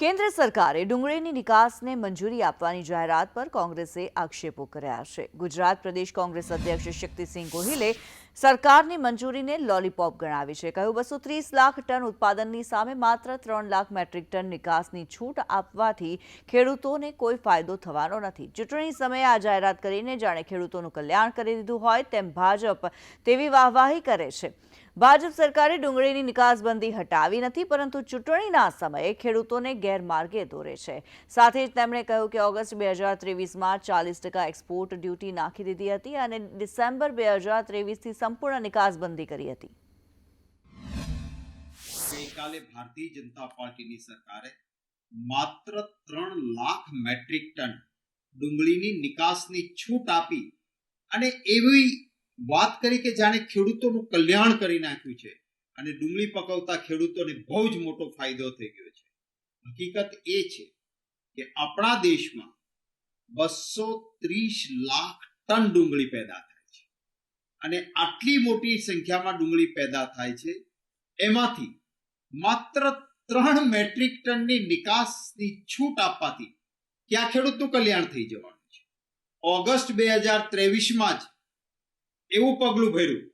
કેન્દ્ર સરકારે ડુંગળીની નિકાસને મંજૂરી આપવાની જાહેરાત પર કોંગ્રેસે આક્ષેપો કર્યા છે. ગુજરાત પ્રદેશ કોંગ્રેસ અધ્યક્ષ શક્તિસિંહ ગોહિલે સરકારની મંજૂરીને લોલીપોપ ગણાવી છે. કહ્યું, બસો ત્રીસ લાખ ટન ઉત્પાદનની સામે માત્ર ત્રણ લાખ મેટ્રિક ટન નિકાસની છૂટ આપવાથી ખેડૂતોને કોઈ ફાયદો થવાનો નથી. ચૂંટણી સમયે આ જાહેરાત કરીને જાણે ખેડૂતોનું કલ્યાણ કરી દીધું હોય તેમ ભાજપ તેવી વાહવાહી કરે છે. ભાજપ સરકારે ડુંગળીની નિકાસબંધી હટાવી નથી, પરંતુ ચૂંટણીના સમયે ખેડૂતોને ગેરમાર્ગે દોરે છે. સાથે જ તેમણે કહ્યું કે ઓગસ્ટ બે હજાર ત્રેવીસમાં ચાલીસ ટકા એક્સપોર્ટ ડ્યુટી નાખી દીધી હતી અને ડિસેમ્બર બે હજાર ત્રેવીસથી સંપૂર્ણ નિકાસબંધી કરી હતી. ગઈકાલે ભારતીય જનતા પાર્ટીની સરકારે માત્ર ત્રણ લાખ મેટ્રિક ટન ડુંગળીની નિકાસની છૂટ આપી અને એવી વાત કરી કે જાણે ખેડૂતોનું કલ્યાણ કરી નાખ્યું છે અને ડુંગળી પકવતા ખેડૂતોને બહુ જ મોટો ફાયદો થઈ ગયો છે. હકીકત એ છે કે આપણા દેશમાં બસો ત્રીસ લાખ ટન ડુંગળી પેદા થાય છે. અને આટલી મોટી સંખ્યામાં ડુંગળી પેદા થાય છે, એમાંથી માત્ર ત્રણ મેટ્રિક ટનની નિકાસની છૂટ આપવાથી ક્યાં ખેડૂતનું કલ્યાણ થઈ જવાનું છે? ઓગસ્ટ બે હજાર ત્રેવીસમાં જ એવું પગલું ભર્યું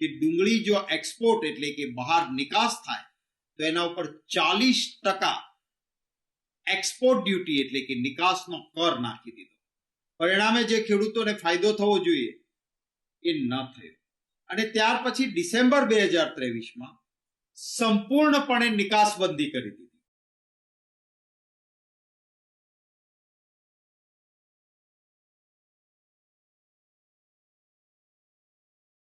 કે ડુંગળી જો એક્સપોર્ટ એટલે કે બહાર નિકાસ થાય, તો એના ઉપર ચાલીસ ટકા એક્સપોર્ટ ડ્યુટી એટલે કે નિકાસનો કર નાખી દીધો. પરિણામે જે ખેડૂતોને ફાયદો થવો જોઈએ, એ ન થયો. અને ત્યાર પછી ડિસેમ્બર બે હજાર ત્રેવીસમાં સંપૂર્ણપણે નિકાસબંધી કરી દીધી.